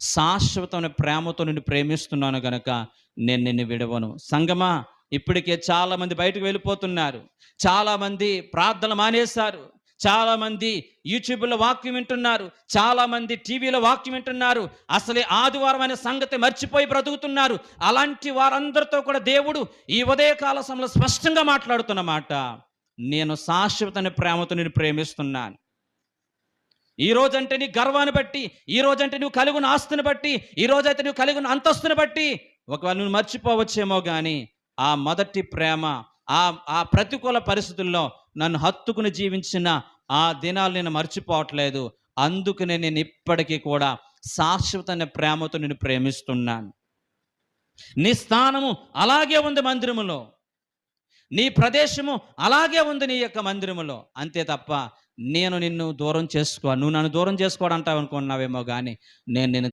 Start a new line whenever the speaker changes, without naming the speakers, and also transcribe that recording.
శాశ్వతమైన ప్రేమతో నిన్ను ప్రేమిస్తున్నాను గనక నేను నిన్ను విడవను. సంగమా ఇప్పటికే చాలామంది బయటకు వెళ్ళిపోతున్నారు. చాలామంది ప్రార్థన మానేశారు. చాలామంది యూట్యూబ్లో వాక్యం వింటున్నారు. చాలామంది టీవీలో వాక్యం వింటున్నారు. అసలే ఆదివారం అనే సంగతి మర్చిపోయి బ్రతుకుతున్నారు. అలాంటి వారందరితో కూడా దేవుడు ఈ ఉదయకాల సమయంలో స్పష్టంగా మాట్లాడుతున్న మాట నేను శాశ్వతని ప్రేమతో నేను ప్రేమిస్తున్నాను. ఈ రోజంటే నీ గర్వాన్ని బట్టి ఈ రోజంటే నువ్వు కలిగిన ఆస్తిని బట్టి ఈ రోజైతే నువ్వు కలిగిన అంతస్తుని బట్టి ఒకవేళ నువ్వు మర్చిపోవచ్చేమో కానీ ఆ మొదటి ప్రేమ ఆ ఆ ప్రతికూల పరిస్థితుల్లో నన్ను హత్తుకుని జీవించిన ఆ దినాలు నేను మర్చిపోవట్లేదు. అందుకనే నేను ఇప్పటికీ కూడా శాశ్వత ప్రేమతో నేను ప్రేమిస్తున్నాను. నీ స్థానము అలాగే ఉంది మందిరములో. నీ ప్రదేశము అలాగే ఉంది నీ యొక్క మందిరములో. అంతే తప్ప నేను నిన్ను దూరం చేసుకో నువ్వు నన్ను దూరం చేసుకోవడం అంటావు అనుకున్నావేమో కానీ నేను నిన్ను